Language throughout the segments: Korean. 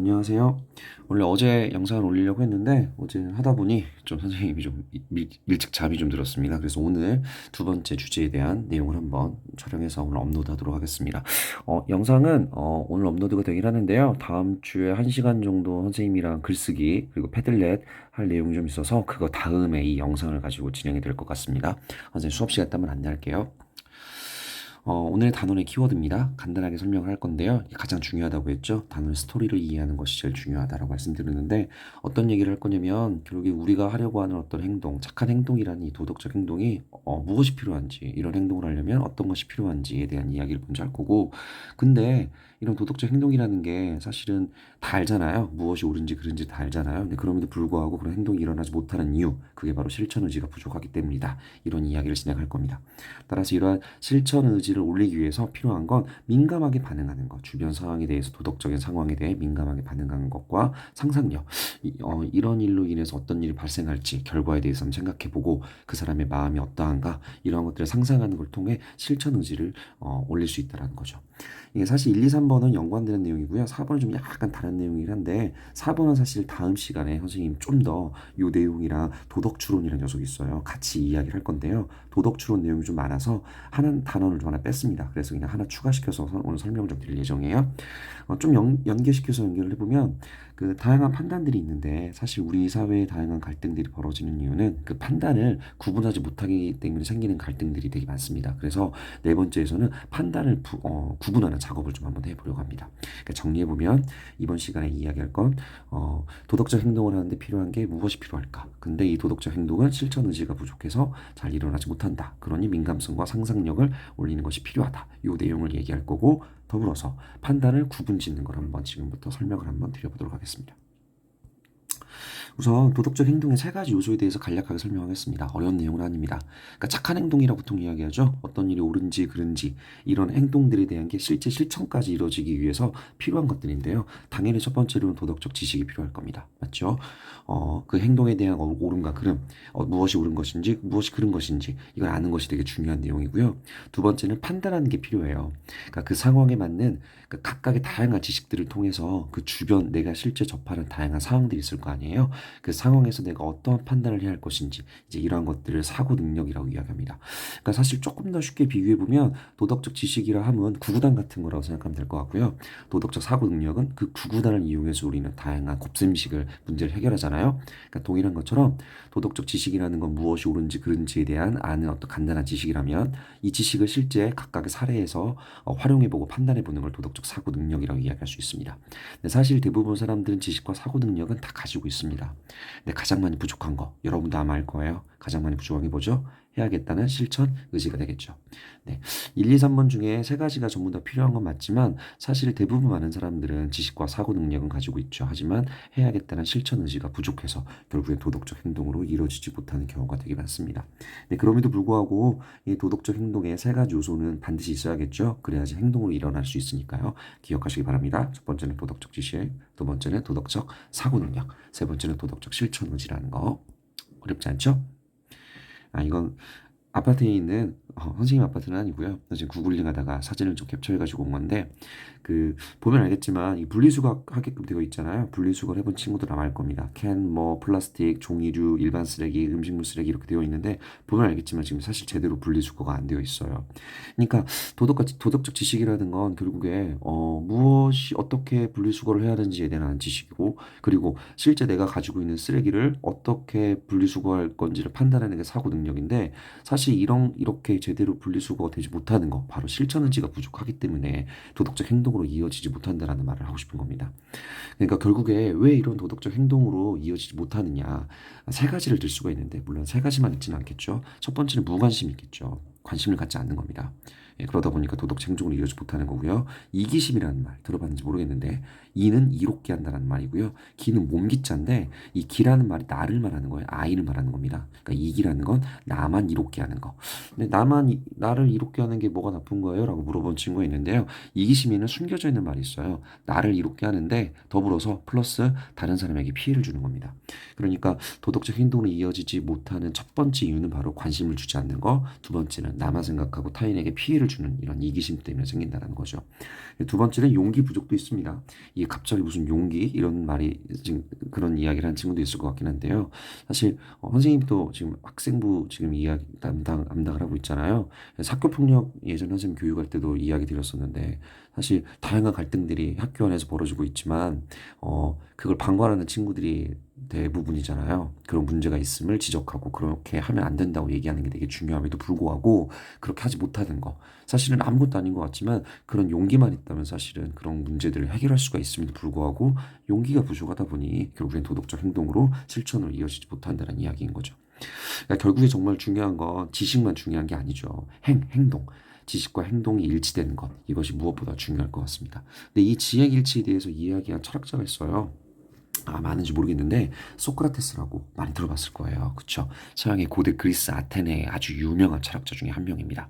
안녕하세요. 원래 어제 영상을 올리려고 했는데 어제 하다 보니 좀 선생님이 좀 일, 일찍 잠이 좀 들었습니다. 그래서 오늘 두 번째 주제에 대한 내용을 한번 촬영해서 오늘 업로드하도록 하겠습니다. 어, 영상은 어, 오늘 업로드가 되긴 하는데요. 다음 주에 한 시간 정도 선생님이랑 글쓰기 그리고 패들렛 할 내용이 좀 있어서 그거 다음에 이 영상을 가지고 진행이 될 것 같습니다. 선생님 수업 시간 때면 안내할게요. 어, 오늘 단원의 키워드입니다. 간단하게 설명을 할 건데요. 가장 중요하다고 했죠. 단원의 스토리를 이해하는 것이 제일 중요하다라고 말씀드렸는데 어떤 얘기를 할 거냐면 결국에 우리가 하려고 하는 어떤 행동, 착한 행동이라는 이 도덕적 행동이 어, 무엇이 필요한지 이런 행동을 하려면 어떤 것이 필요한지에 대한 이야기를 먼저 할 거고 근데 이런 도덕적 행동이라는 게 사실은 다 알잖아요. 무엇이 옳은지 그른지 다 알잖아요. 근데 그럼에도 불구하고 그런 행동이 일어나지 못하는 이유, 그게 바로 실천 의지가 부족하기 때문이다. 이런 이야기를 진행할 겁니다. 따라서 이러한 실천 의지 를 올리기 위해서 필요한 건 민감하게 반응하는 것, 주변 상황에 대해서 도덕적인 상황에 대해 민감하게 반응하는 것과 상상력, 이, 어, 이런 일로 인해서 어떤 일이 발생할지 결과에 대해서 한번 생각해보고 그 사람의 마음이 어떠한가 이러한 것들을 상상하는 걸 통해 실천 의지를 어, 올릴 수 있다는 거죠. 이게 사실 1, 2, 3번은 연관되는 내용이고요. 4번은 좀 약간 다른 내용이긴 한데 4번은 사실 다음 시간에 선생님 좀 더 이 내용이랑 도덕 추론이라는 녀석이 있어요. 같이 이야기를 할 건데요. 도덕 추론 내용이 좀 많아서 하나 단어를 좀 하나 뺐습니다. 그래서 그냥 하나 추가시켜서 오늘 설명을 좀 드릴 예정이에요. 어, 좀 연, 연계시켜서 연결을 해보면 그 다양한 판단들이 있는데 사실 우리 사회의 다양한 갈등들이 벌어지는 이유는 그 판단을 구분하지 못하기 때문에 생기는 갈등들이 되게 많습니다. 그래서 네 번째에서는 판단을 부, 어, 구분하는 작업을 좀 한번 해보려고 합니다. 그러니까 정리해보면 이번 시간에 이야기할 건 어, 도덕적 행동을 하는데 필요한 게 무엇이 필요할까? 근데 이 도덕적 행동은 실천 의지가 부족해서 잘 일어나지 못한다. 그러니 민감성과 상상력을 올리는 것이 필요하다. 이 내용을 얘기할 거고 더불어서 판단을 구분 짓는 걸 한번 지금부터 설명을 한번 드려보도록 하겠습니다. 우선 도덕적 행동의 세 가지 요소에 대해서 간략하게 설명하겠습니다. 어려운 내용은 아닙니다. 그러니까 착한 행동이라고 보통 이야기하죠. 어떤 일이 옳은지 그른지 이런 행동들에 대한 게 실제 실천까지 이루어지기 위해서 필요한 것들인데요. 당연히 첫 번째로는 도덕적 지식이 필요할 겁니다. 맞죠? 어, 그 행동에 대한 옳음과 그름, 어, 무엇이 옳은 것인지 무엇이 그른 것인지 이걸 아는 것이 되게 중요한 내용이고요. 두 번째는 판단하는 게 필요해요. 그러니까 그 상황에 맞는 그 각각의 다양한 지식들을 통해서 그 주변 내가 실제 접하는 다양한 상황들이 있을 거 아니에요. 그 상황에서 내가 어떤 판단을 해야 할 것인지 이제 이러한 것들을 사고 능력이라고 이야기합니다. 그러니까 사실 조금 더 쉽게 비교해 보면 도덕적 지식이라 하면 구구단 같은 거라고 생각하면 될 것 같고요. 도덕적 사고 능력은 그 구구단을 이용해서 우리는 다양한 곱셈식을 문제를 해결하잖아요. 그러니까 동일한 것처럼 도덕적 지식이라는 건 무엇이 옳은지 그른지에 대한 아는 어떤 간단한 지식이라면 이 지식을 실제 각각의 사례에서 어, 활용해보고 판단해보는 걸 도덕적 사고 능력이라고 이야기할 수 있습니다. 근데 사실 대부분 사람들은 지식과 사고 능력은 다 가지고 있습니다. 근데 가장 많이 부족한 거 여러분도 아마 알 거예요. 가장 많이 부족한 게 뭐죠? 해야겠다는 실천 의지가 되겠죠. 네. 1, 2, 3번 중에 세 가지가 전부 다 필요한 건 맞지만 사실 대부분 많은 사람들은 지식과 사고 능력은 가지고 있죠. 하지만 해야겠다는 실천 의지가 부족해서 결국엔 도덕적 행동으로 이루어지지 못하는 경우가 되게 많습니다. 네, 그럼에도 불구하고 이 도덕적 행동의 세 가지 요소는 반드시 있어야겠죠. 그래야지 행동으로 일어날 수 있으니까요. 기억하시기 바랍니다. 첫 번째는 도덕적 지식, 두 번째는 도덕적 사고 능력, 세 번째는 도덕적 실천 의지라는 거. 어렵지 않죠? 아, 이건 아파트에 있는 어, 선생님 아파트는 아니고요. 지금 구글링 하다가 사진을 좀 캡처해가지고 온 건데 그 보면 알겠지만 이 분리수거 하게끔 되어 있잖아요. 분리수거를 해본 친구들 아마 알 겁니다. 캔, 뭐 플라스틱, 종이류, 일반 쓰레기, 음식물 쓰레기 이렇게 되어 있는데 보면 알겠지만 지금 사실 제대로 분리수거가 안 되어 있어요. 그러니까 도덕 도덕적 지식이라는 건 결국에 어, 무엇이 어떻게 분리수거를 해야 되는지에 대한 지식이고 그리고 실제 내가 가지고 있는 쓰레기를 어떻게 분리수거할 건지를 판단하는 게 사고 능력인데 사실 이런 이렇게 제대로 분리수거가 되지 못하는 거 바로 실천 의지가 부족하기 때문에 도덕적 행동 으로 이어지지 못한다라는 말을 하고 싶은 겁니다. 그러니까 결국에 왜 이런 도덕적 행동으로 이어지지 못하느냐 세 가지를 들 수가 있는데 물론 세 가지만 있지는 않겠죠. 첫 번째는 무관심이 있겠죠. 관심을 갖지 않는 겁니다. 예, 그러다 보니까 도덕 행동으로 이어지 못하는 거고요. 이기심이라는 말 들어봤는지 모르겠는데 이는 이롭게 한다는 말이고요. 기는 몸기자인데 이 기라는 말이 나를 말하는 거예요. 아이를 말하는 겁니다. 그러니까 이기라는 건 나만 이롭게 하는 거. 근데 나만 나를 이롭게 하는 게 뭐가 나쁜 거예요? 라고 물어본 친구가 있는데요. 이기심에는 숨겨져 있는 말이 있어요. 나를 이롭게 하는데 더불어서 플러스 다른 사람에게 피해를 주는 겁니다. 그러니까 도덕적 행동으로 이어지지 못하는 첫 번째 이유는 바로 관심을 주지 않는 거. 두 번째는 나만 생각하고 타인에게 피해를 주는 이런 이기심 때문에 생긴다는 거죠. 두 번째는 용기 부족도 있습니다. 이게 갑자기 무슨 용기 이런 말이 지금 그런 이야기를 한 친구도 있을 것 같긴 한데요. 사실 어, 선생님도 지금 학생부 지금 이야기 담당 담당을 하고 있잖아요. 학교 폭력 예전 선생님 교육할 때도 이야기 드렸었는데 사실 다양한 갈등들이 학교 안에서 벌어지고 있지만 어 그걸 방관하는 친구들이 대부분이잖아요. 그런 문제가 있음을 지적하고 그렇게 하면 안 된다고 얘기하는 게 되게 중요함에도 불구하고 그렇게 하지 못하는 거. 사실은 아무것도 아닌 것 같지만 그런 용기만 있다면 사실은 그런 문제들을 해결할 수가 있음에도 불구하고 용기가 부족하다 보니 결국엔 도덕적 행동으로 실천으로 이어지지 못한다는 이야기인 거죠. 그러니까 결국에 정말 중요한 건 지식만 중요한 게 아니죠. 행, 행동. 지식과 행동이 일치되는 것. 이것이 무엇보다 중요할 것 같습니다. 근데 이 지행 일치에 대해서 이야기한 철학자가 있어요. 아, 많은지 모르겠는데 소크라테스라고 많이 들어봤을 거예요. 그쵸? 서양의 고대 그리스 아테네의 아주 유명한 철학자 중에 한 명입니다.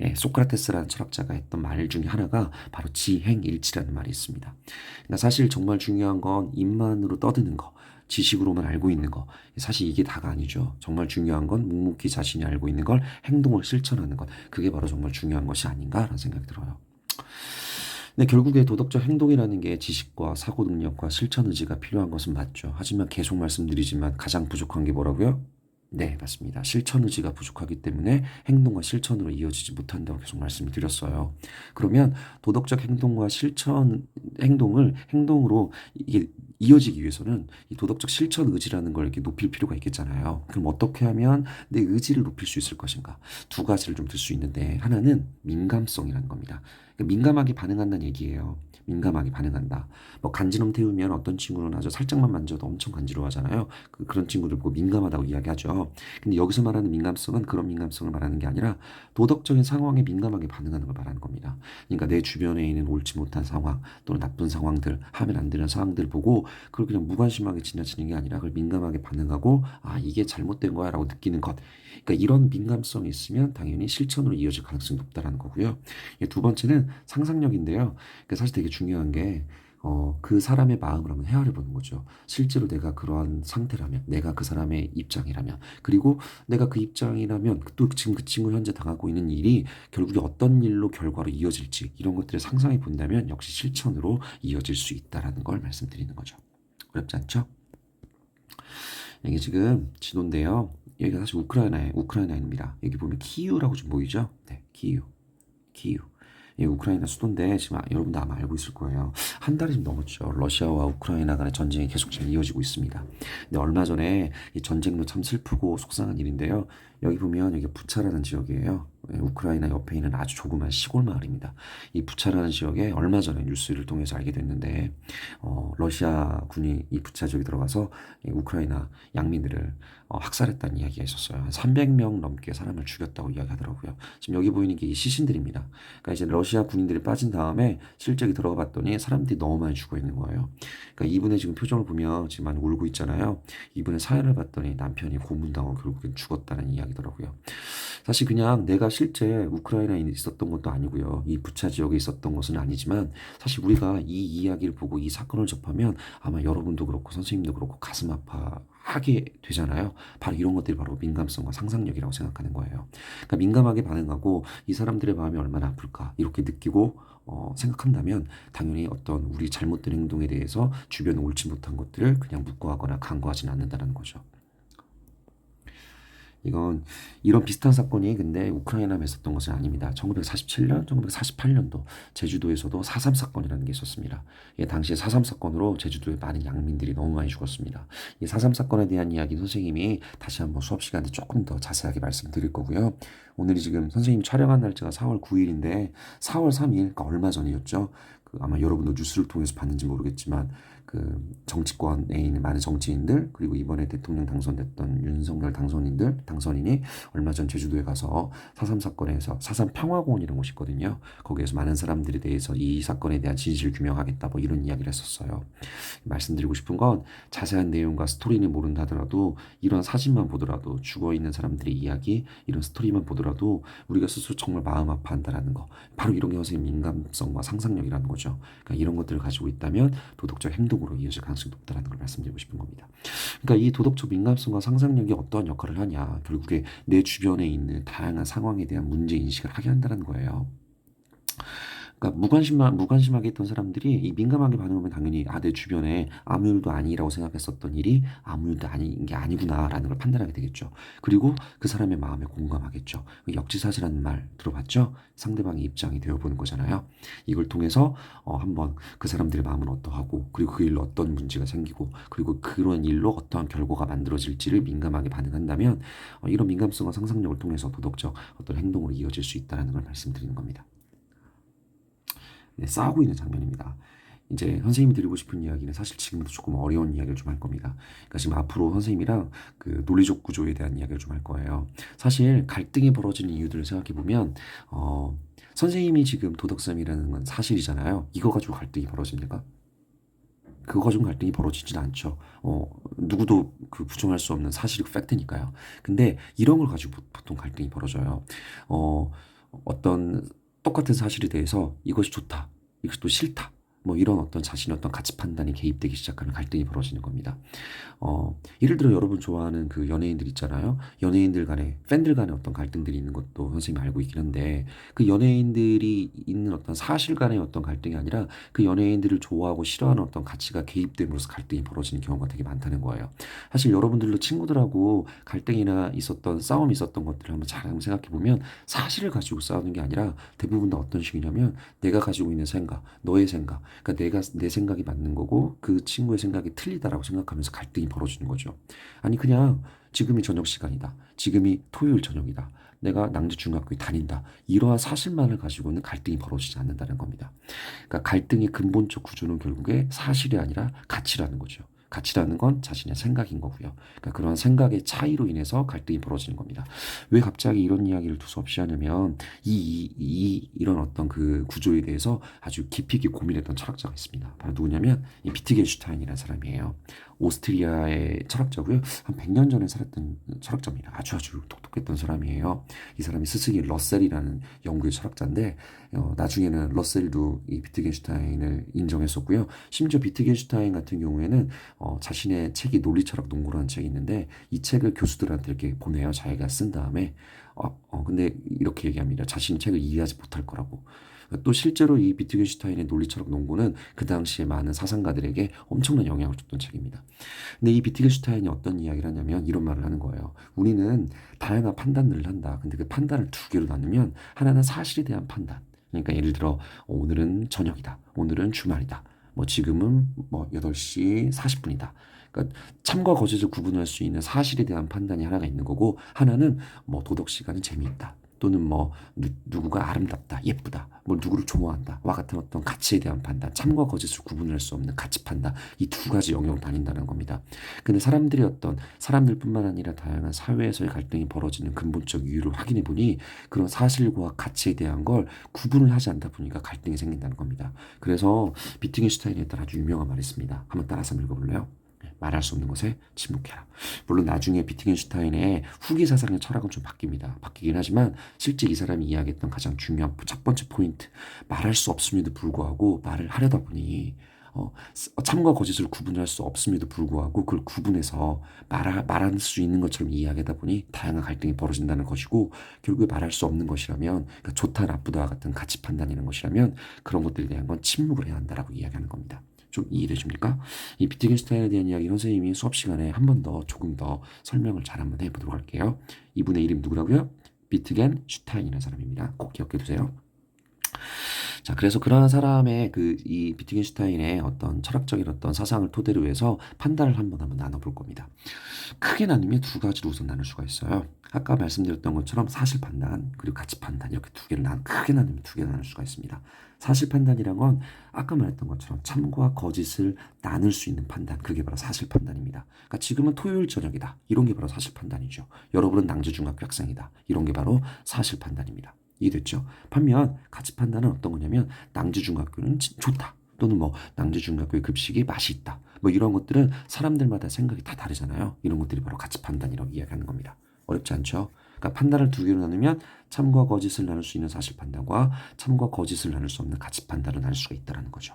예, 소크라테스라는 철학자가 했던 말 중에 하나가 바로 지행일치라는 말이 있습니다. 사실 정말 중요한 건 입만으로 떠드는 거, 지식으로만 알고 있는 거. 사실 이게 다가 아니죠. 정말 중요한 건 묵묵히 자신이 알고 있는 걸 행동을 실천하는 것. 그게 바로 정말 중요한 것이 아닌가라는 생각이 들어요. 근데 결국에 도덕적 행동이라는 게 지식과 사고 능력과 실천 의지가 필요한 것은 맞죠. 하지만 계속 말씀드리지만 가장 부족한 게 뭐라고요? 네, 맞습니다. 실천 의지가 부족하기 때문에 행동과 실천으로 이어지지 못한다고 계속 말씀을 드렸어요. 그러면 도덕적 행동과 실천 행동을 행동으로 이게 이어지기 위해서는 이 도덕적 실천 의지라는 걸 이렇게 높일 필요가 있겠잖아요. 그럼 어떻게 하면 내 의지를 높일 수 있을 것인가? 두 가지를 좀 들 수 있는데 하나는 민감성이라는 겁니다. 그러니까 민감하게 반응한다는 얘기예요. 민감하게 반응한다. 뭐 간지럼 태우면 어떤 친구는 아주 살짝만 만져도 엄청 간지러워하잖아요. 그, 그런 친구들 보고 민감하다고 이야기하죠. 근데 여기서 말하는 민감성은 그런 민감성을 말하는 게 아니라 도덕적인 상황에 민감하게 반응하는 걸 말하는 겁니다. 그러니까 내 주변에 있는 옳지 못한 상황 또는 나쁜 상황들 하면 안 되는 상황들 보고 그걸 그냥 무관심하게 지나치는 게 아니라 그걸 민감하게 반응하고 아 이게 잘못된 거야라고 느끼는 것. 그러니까 이런 민감성이 있으면 당연히 실천으로 이어질 가능성이 높다라는 거고요. 두 번째는 상상력인데요. 그러니까 사실 되게 중요한 게 어, 그 사람의 마음을 한번 헤아려 보는 거죠. 실제로 내가 그러한 상태라면, 내가 그 사람의 입장이라면, 그리고 내가 그 입장이라면, 또 지금 그 친구 현재 당하고 있는 일이 결국에 어떤 일로 결과로 이어질지, 이런 것들을 상상해 본다면 역시 실천으로 이어질 수 있다라는 걸 말씀드리는 거죠. 어렵지 않죠? 이게 지금 지도인데요. 여기가 사실 우크라이나에 우크라이나입니다. 여기 보면 키유라고 좀 보이죠? 네, 키유, 키유. 예, 우크라이나 수도인데 지금 아, 여러분도 아마 알고 있을 거예요. 한 달이 좀 넘었죠. 러시아와 우크라이나 간의 전쟁이 계속 지금 이어지고 있습니다. 근데 얼마 전에 이 전쟁도 참 슬프고 속상한 일인데요. 여기 보면 여기 부차라는 지역이에요. 예, 우크라이나 옆에 있는 아주 조그만 시골 마을입니다. 이 부차라는 지역에 얼마 전에 뉴스를 통해서 알게 됐는데 어, 러시아 군이 이 부차 지역에 들어가서 이 우크라이나 양민들을 어, 학살했다는 이야기가 있었어요. 한 300명 넘게 사람을 죽였다고 이야기하더라고요. 지금 여기 보이는 게 이 시신들입니다. 그러니까 이제 러시아 군인들이 빠진 다음에 실적이 들어가 봤더니 사람들이 너무 많이 죽어 있는 거예요. 그러니까 이분의 지금 표정을 보면 지금 많이 울고 있잖아요. 이분의 사연을 봤더니 남편이 고문당하고 결국엔 죽었다는 이야기더라고요. 사실 그냥 내가 실제 우크라이나에 있었던 것도 아니고요. 이 부차 지역에 있었던 것은 아니지만 사실 우리가 이 이야기를 보고 이 사건을 접하면 아마 여러분도 그렇고 선생님도 그렇고 가슴 아파 하게 되잖아요. 바로 이런 것들이 바로 민감성과 상상력이라고 생각하는 거예요. 그러니까 민감하게 반응하고 이 사람들의 마음이 얼마나 아플까 이렇게 느끼고 어, 생각한다면 당연히 어떤 우리 잘못된 행동에 대해서 주변에 옳지 못한 것들을 그냥 묵고하거나 간과하지는 않는다는 거죠. 이건 이런 비슷한 사건이 근데 우크라이나에 있었던 것은 아닙니다. 1947년, 1948년도 제주도에서도 4.3 사건이라는 게 있었습니다. 예, 당시에 4.3 사건으로 제주도에 많은 양민들이 너무 많이 죽었습니다. 이 4.3 사건에 대한 이야기 선생님이 다시 한번 수업 시간에 조금 더 자세하게 말씀드릴 거고요. 오늘이 지금 선생님 촬영한 날짜가 4월 9일인데 4월 3일, 그러니까 얼마 전이었죠. 그 아마 여러분도 뉴스를 통해서 봤는지 모르겠지만 그 정치권에 있는 많은 정치인들 그리고 이번에 대통령 당선됐던 윤석열 당선인들 당선인이 얼마 전 제주도에 가서 사삼 사건에서 사삼 평화공원이라는 곳이 있거든요. 거기에서 많은 사람들에 대해서 이 사건에 대한 진실 규명하겠다 뭐 이런 이야기를 했었어요. 말씀드리고 싶은 건 자세한 내용과 스토리는 모른다 하더라도 이런 사진만 보더라도 죽어 있는 사람들의 이야기 이런 스토리만 보더라도 우리가 스스로 정말 마음 아파한다라는 거 바로 이런 게 선생님 민감성과 상상력이라는 거죠. 거죠. 그러니까 이런 것들을 가지고 있다면 도덕적 행동 으로 이어질 가능성이 높다라는 걸 말씀드리고 싶은 겁니다. 그러니까 이 도덕적 민감성과 상상력이 어떠한 역할을 하냐. 결국에 내 주변에 있는 다양한 상황에 대한 문제 인식을 하게 한다는 거예요. 그러니까 무관심하, 무관심하게 했던 사람들이 이 민감하게 반응하면 당연히 아, 내 주변에 아무 일도 아니라고 생각했었던 일이 아무 일도 아닌 게 아니구나라는 걸 판단하게 되겠죠. 그리고 그 사람의 마음에 공감하겠죠. 그 역지사지라는 말 들어봤죠? 상대방의 입장이 되어보는 거잖아요. 이걸 통해서 어, 한번 그 사람들의 마음은 어떠하고 그리고 그 일로 어떤 문제가 생기고 그리고 그런 일로 어떠한 결과가 만들어질지를 민감하게 반응한다면 어, 이런 민감성과 상상력을 통해서 도덕적 어떤 행동으로 이어질 수 있다는 걸 말씀드리는 겁니다. 네, 싸우고 있는 장면입니다. 이제 선생님이 드리고 싶은 이야기는 사실 지금부터 조금 어려운 이야기를 좀 할 겁니다. 그러니까 지금 앞으로 선생님이랑 그 논리적 구조에 대한 이야기를 좀 할 거예요. 사실 갈등이 벌어지는 이유들을 생각해 보면 어, 선생님이 지금 도덕성이라는 건 사실이잖아요. 이거 가지고 갈등이 벌어집니까? 그거 가지고 갈등이 벌어지진 않죠. 어, 누구도 그 부정할 수 없는 사실이 팩트니까요. 근데 이런 걸 가지고 보- 보통 갈등이 벌어져요. 어, 어떤 똑같은 사실에 대해서 이것이 좋다, 이것이 또 싫다. 뭐 이런 어떤 자신의 어떤 가치 판단이 개입되기 시작하면 갈등이 벌어지는 겁니다. 어, 예를 들어 여러분 좋아하는 그 연예인들 있잖아요. 연예인들 간에, 팬들 간에 어떤 갈등들이 있는 것도 선생님이 알고 있긴 한데, 그 연예인들이 있는 어떤 사실 간의 어떤 갈등이 아니라 그 연예인들을 좋아하고 싫어하는 어떤 가치가 개입됨으로써 갈등이 벌어지는 경우가 되게 많다는 거예요. 사실 여러분들도 친구들하고 갈등이나 있었던 싸움이 있었던 것들을 한번 잘 생각해 보면 사실을 가지고 싸우는 게 아니라 대부분 다 어떤 식이냐면 내가 가지고 있는 생각, 너의 생각, 그러니까 내가 내 생각이 맞는 거고 그 친구의 생각이 틀리다라고 생각하면서 갈등이 벌어지는 거죠. 아니 그냥 지금이 저녁 시간이다. 지금이 토요일 저녁이다. 내가 낭지 중학교에 다닌다. 이러한 사실만을 가지고는 갈등이 벌어지지 않는다는 겁니다. 그러니까 갈등의 근본적 구조는 결국에 사실이 아니라 가치라는 거죠. 가치라는 건 자신의 생각인 거고요. 그러니까 그런 생각의 차이로 인해서 갈등이 벌어지는 겁니다. 왜 갑자기 이런 이야기를 두서없이 하냐면 이, 이, 이 이런 어떤 그 구조에 대해서 아주 깊이 고민했던 철학자가 있습니다. 바로 누구냐면 이 비트겐슈타인이라는 사람이에요. 오스트리아의 철학자고요. 한 100년 전에 살았던 철학자입니다. 아주 아주 똑똑했던 사람이에요. 이 사람이 스승이 러셀이라는 영국의 철학자인데 어, 나중에는 러셀도 이 비트겐슈타인을 인정했었고요. 심지어 비트겐슈타인 같은 경우에는 어, 자신의 책이 논리철학 농구라는 책이 있는데 이 책을 교수들한테 이렇게 보내요. 자기가 쓴 다음에 어, 어, 근데 이렇게 얘기합니다. 자신이 책을 이해하지 못할 거라고. 또 실제로 이 비트겐슈타인의 논리철학 농구는 그 당시에 많은 사상가들에게 엄청난 영향을 줬던 책입니다. 근데 이 비트겐슈타인이 어떤 이야기를 하냐면 이런 말을 하는 거예요. 우리는 다양한 판단들을 한다. 근데 그 판단을 두 개로 나누면 하나는 사실에 대한 판단. 그러니까 예를 들어 어, 오늘은 저녁이다. 오늘은 주말이다. 뭐 지금은 뭐 8시 40분이다. 그러니까 참과 거짓을 구분할 수 있는 사실에 대한 판단이 하나가 있는 거고 하나는 뭐 도덕 시간은 재미있다. 또는 뭐 누, 누구가 아름답다, 예쁘다, 뭐 누구를 좋아한다, 와 같은 어떤 가치에 대한 판단, 참과 거짓을 구분할 수 없는 가치 판단, 이 두 가지 영역을 다닌다는 겁니다. 근데 사람들이 어떤 사람들뿐만 아니라 다양한 사회에서의 갈등이 벌어지는 근본적 이유를 확인해 보니 그런 사실과 가치에 대한 걸 구분을 하지 않다 보니까 갈등이 생긴다는 겁니다. 그래서 비트겐슈타인에 했던 아주 유명한 말이 있습니다. 한번 따라서 읽어볼래요? 네, 말할 수 없는 것에 침묵해라. 물론 나중에 비트겐슈타인의 후기 사상의 철학은 좀 바뀝니다. 바뀌긴 하지만 실제 이 사람이 이야기했던 가장 중요한 첫 번째 포인트 말할 수 없음에도 불구하고 말을 하려다 보니 어, 참과 거짓을 구분할 수 없음에도 불구하고 그걸 구분해서 말하, 말할 수 있는 것처럼 이야기하다 보니 다양한 갈등이 벌어진다는 것이고 결국에 말할 수 없는 것이라면 그러니까 좋다 나쁘다 같은 가치 판단이라는 것이라면 그런 것들에 대한 건 침묵을 해야 한다라고 이야기하는 겁니다. 좀 이해되십니까? 이 비트겐슈타인에 대한 이야기 선생님이 수업 시간에 한 번 더 조금 더 설명을 잘 한번 해보도록 할게요. 이분의 이름 누구라고요? 비트겐슈타인이라는 사람입니다. 꼭 기억해 두세요. 자, 그래서 그러한 사람의 그 이 비트겐슈타인의 어떤 철학적인 어떤 사상을 토대로 해서 판단을 한번 한번 나눠볼 겁니다. 크게 나누면 두 가지로 우선 나눌 수가 있어요. 아까 말씀드렸던 것처럼 사실 판단 그리고 가치 판단 이렇게 두 개를 나 크게 나누면 두 개로 나눌 수가 있습니다. 사실 판단이란 건 아까 말했던 것처럼 참과 거짓을 나눌 수 있는 판단 그게 바로 사실 판단입니다. 그러니까 지금은 토요일 저녁이다 이런 게 바로 사실 판단이죠. 여러분은 낭주 중학교 학생이다 이런 게 바로 사실 판단입니다. 이해됐죠? 반면 가치 판단은 어떤 거냐면 낭주중학교는 진- 좋다. 또는 뭐 낭주중학교의 급식이 맛이 있다. 뭐 이런 것들은 사람들마다 생각이 다 다르잖아요. 이런 것들이 바로 가치 판단이라고 이야기하는 겁니다. 어렵지 않죠? 그러니까 판단을 두 개로 나누면 참과 거짓을 나눌 수 있는 사실 판단과 참과 거짓을 나눌 수 없는 가치 판단을 나눌 수가 있다는 거죠.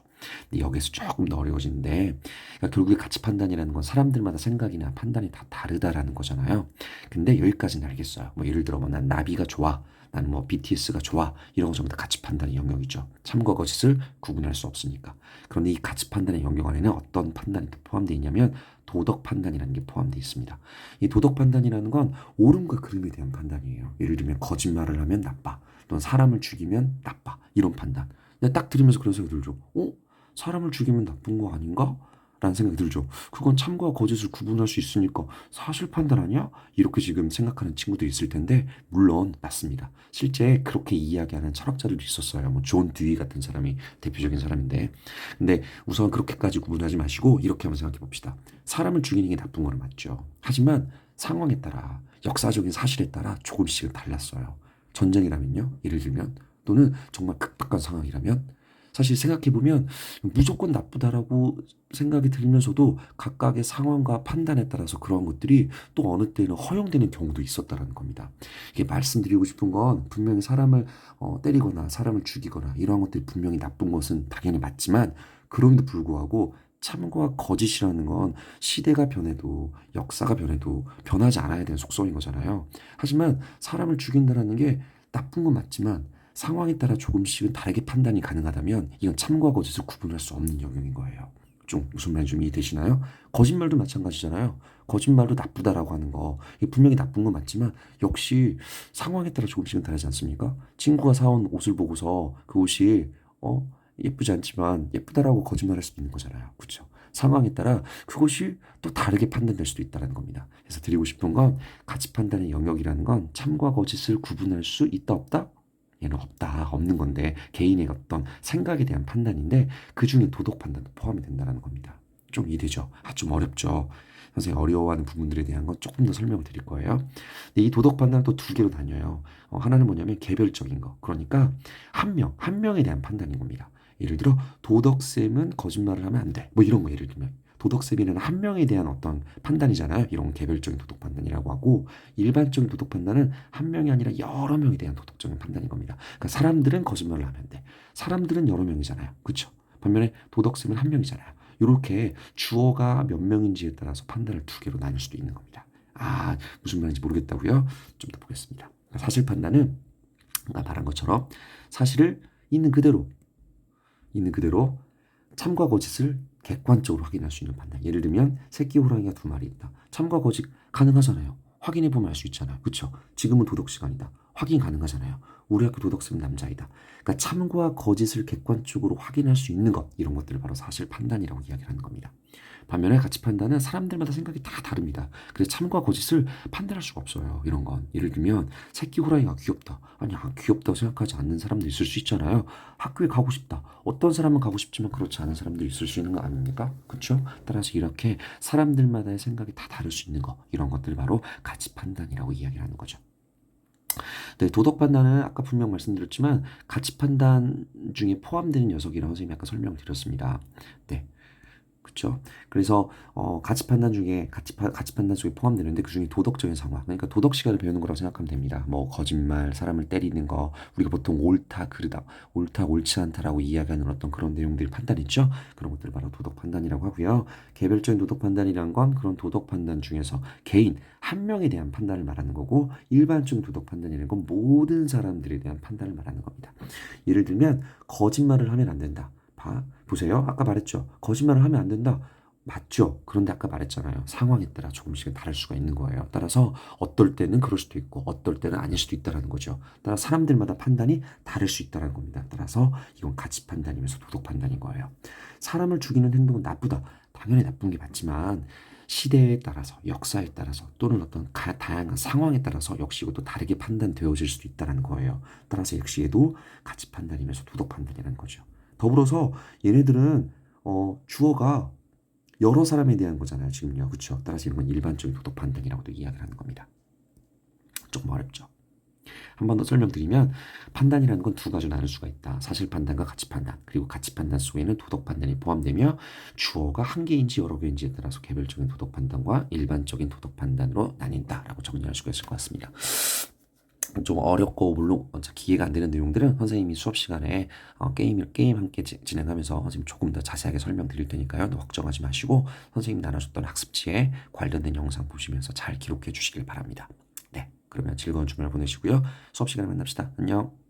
근데 여기서 조금 더 어려워지는데 그러니까 결국에 가치 판단이라는 건 사람들마다 생각이나 판단이 다 다르다라는 거잖아요. 근데 여기까지는 알겠어요. 뭐 예를 들어 뭐 난 나비가 좋아. 나는 뭐 BTS가 좋아. 이런 거 전부 다 가치 판단의 영역이죠. 참과 거짓을 구분할 수 없으니까. 그런데 이 가치 판단의 영역 안에는 어떤 판단이 포함되어 있냐면 도덕 판단이라는 게 포함되어 있습니다. 이 도덕 판단이라는 건 옳음과 그름에 대한 판단이에요. 예를 들면 거짓말을 하면 나빠. 또는 사람을 죽이면 나빠. 이런 판단. 딱 들으면서 그런 생각이 들죠. 어? 사람을 죽이면 나쁜 거 아닌가? 라는 생각이 들죠. 그건 참과 거짓을 구분할 수 있으니까 사실 판단 아니야? 이렇게 지금 생각하는 친구도 있을 텐데 물론 맞습니다. 실제 그렇게 이야기하는 철학자들도 있었어요. 뭐 존 듀이 같은 사람이 대표적인 사람인데 근데 우선 그렇게까지 구분하지 마시고 이렇게 한번 생각해 봅시다. 사람을 죽이는 게 나쁜 거는 맞죠. 하지만 상황에 따라 역사적인 사실에 따라 조금씩은 달랐어요. 전쟁이라면요. 예를 들면 또는 정말 극박한 상황이라면 사실 생각해 보면 무조건 나쁘다라고 생각이 들면서도 각각의 상황과 판단에 따라서 그러한 것들이 또 어느 때는 허용되는 경우도 있었다라는 겁니다. 이게 말씀드리고 싶은 건 분명히 사람을 어, 때리거나 사람을 죽이거나 이러한 것들이 분명히 나쁜 것은 당연히 맞지만 그럼에도 불구하고 참과 거짓이라는 건 시대가 변해도 역사가 변해도 변하지 않아야 되는 속성인 거잖아요. 하지만 사람을 죽인다라는 게 나쁜 건 맞지만 상황에 따라 조금씩은 다르게 판단이 가능하다면 이건 참과 거짓을 구분할 수 없는 영역인 거예요. 좀 무슨 말인지 좀 이해되시나요? 거짓말도 마찬가지잖아요. 거짓말도 나쁘다라고 하는 거 분명히 나쁜 건 맞지만 역시 상황에 따라 조금씩은 다르지 않습니까? 친구가 사온 옷을 보고서 그 옷이 어 예쁘지 않지만 예쁘다라고 거짓말할 수도 있는 거잖아요. 그렇죠? 상황에 따라 그것이 또 다르게 판단될 수도 있다는 겁니다. 그래서 드리고 싶은 건 가치 판단의 영역이라는 건 참과 거짓을 구분할 수 있다 없다 얘는 없다 없는 건데 개인의 어떤 생각에 대한 판단인데 그 중에 도덕 판단도 포함이 된다는 겁니다. 좀 이해되죠? 아 좀 어렵죠. 선생님 어려워하는 부분들에 대한 건 조금 더 설명을 드릴 거예요. 근데 이 도덕 판단은 또 두 개로 나뉘어요. 어, 하나는 뭐냐면 개별적인 거. 그러니까 한 명, 한 명에 대한 판단인 겁니다. 예를 들어 도덕쌤은 거짓말을 하면 안 돼. 뭐 이런 거 예를 들면 도덕쌤이는 한 명에 대한 어떤 판단이잖아요. 이런 개별적인 도덕 판단이라고 하고 일반적인 도덕 판단은 한 명이 아니라 여러 명에 대한 도덕적인 판단인 겁니다. 그러니까 사람들은 거짓말을 하면 안 돼. 사람들은 여러 명이잖아요. 그렇죠? 반면에 도덕쌤은 한 명이잖아요. 이렇게 주어가 몇 명인지에 따라서 판단을 두 개로 나눌 수도 있는 겁니다. 아 무슨 말인지 모르겠다고요? 좀 더 보겠습니다. 사실 판단은 아까 말한 것처럼 사실을 있는 그대로 있는 그대로 참과 거짓을 객관적으로 확인할 수 있는 판단. 예를 들면 새끼 호랑이가 두 마리 있다. 참과 거짓 가능하잖아요. 확인해 보면 알 수 있잖아요. 그렇죠? 지금은 도덕 시간이다. 확인 가능하잖아요. 우리 학교 도덕쌤 남자이다. 그러니까 참과 거짓을 객관적으로 확인할 수 있는 것 이런 것들을 바로 사실 판단이라고 이야기를 하는 겁니다. 반면에 가치 판단은 사람들마다 생각이 다 다릅니다. 그래서 참과 거짓을 판단할 수가 없어요. 이런 건 예를 들면 새끼 호랑이가 귀엽다. 아니 아, 귀엽다고 생각하지 않는 사람도 있을 수 있잖아요. 학교에 가고 싶다. 어떤 사람은 가고 싶지만 그렇지 않은 사람도 있을 수 있는 거 아닙니까? 그렇죠? 따라서 이렇게 사람들마다의 생각이 다 다를 수 있는 거 이런 것들 바로 가치 판단이라고 이야기하는 거죠. 네, 도덕 판단은 아까 분명 말씀드렸지만 가치 판단 중에 포함되는 녀석이라고 선생님이 아까 설명드렸습니다. 네. 그렇죠? 그래서 어, 가치 판단 중에 가치, 파, 가치 판단 속에 포함되는데 그 중에 도덕적인 상황, 그러니까 도덕 시간을 배우는 거라고 생각하면 됩니다. 뭐 거짓말, 사람을 때리는 거, 우리가 보통 옳다, 그르다, 옳다, 옳지 않다라고 이야기하는 어떤 그런 내용들 판단 있죠? 그런 것들 바로 도덕 판단이라고 하고요. 개별적인 도덕 판단이란 건 그런 도덕 판단 중에서 개인 한 명에 대한 판단을 말하는 거고 일반적인 도덕 판단이라는 건 모든 사람들에 대한 판단을 말하는 겁니다. 예를 들면 거짓말을 하면 안 된다. 봐 보세요. 아까 말했죠. 거짓말을 하면 안 된다. 맞죠. 그런데 아까 말했잖아요. 상황에 따라 조금씩은 다를 수가 있는 거예요. 따라서 어떨 때는 그럴 수도 있고 어떨 때는 아닐 수도 있다라는 거죠. 따라 사람들마다 판단이 다를 수 있다라는 겁니다. 따라서 이건 가치 판단이면서 도덕 판단인 거예요. 사람을 죽이는 행동은 나쁘다. 당연히 나쁜 게 맞지만 시대에 따라서 역사에 따라서 또는 어떤 가, 다양한 상황에 따라서 역시 이것도 다르게 판단되어질 수도 있다라는 거예요. 따라서 역시 얘도 가치 판단이면서 도덕 판단이라는 거죠. 더불어서 얘네들은 어, 주어가 여러 사람에 대한 거잖아요. 지금요. 그렇죠? 따라서 이런 건 일반적인 도덕 판단이라고도 이야기를 하는 겁니다. 조금 어렵죠. 한 번 더 설명드리면 판단이라는 건 두 가지로 나눌 수가 있다. 사실 판단과 가치 판단. 그리고 가치 판단 속에는 도덕 판단이 포함되며 주어가 한 개인지 여러 개인지에 따라서 개별적인 도덕 판단과 일반적인 도덕 판단으로 나뉜다라고 정리할 수가 있을 것 같습니다. 좀 어렵고 물론 기회가 안 되는 내용들은 선생님이 수업 시간에 어, 게임 게임 함께 지- 진행하면서 지금 조금 더 자세하게 설명드릴 테니까요. 걱정하지 마시고 선생님 나눠줬던 학습지에 관련된 영상 보시면서 잘 기록해 주시길 바랍니다. 네, 그러면 즐거운 주말 보내시고요. 수업 시간에 만납시다. 안녕.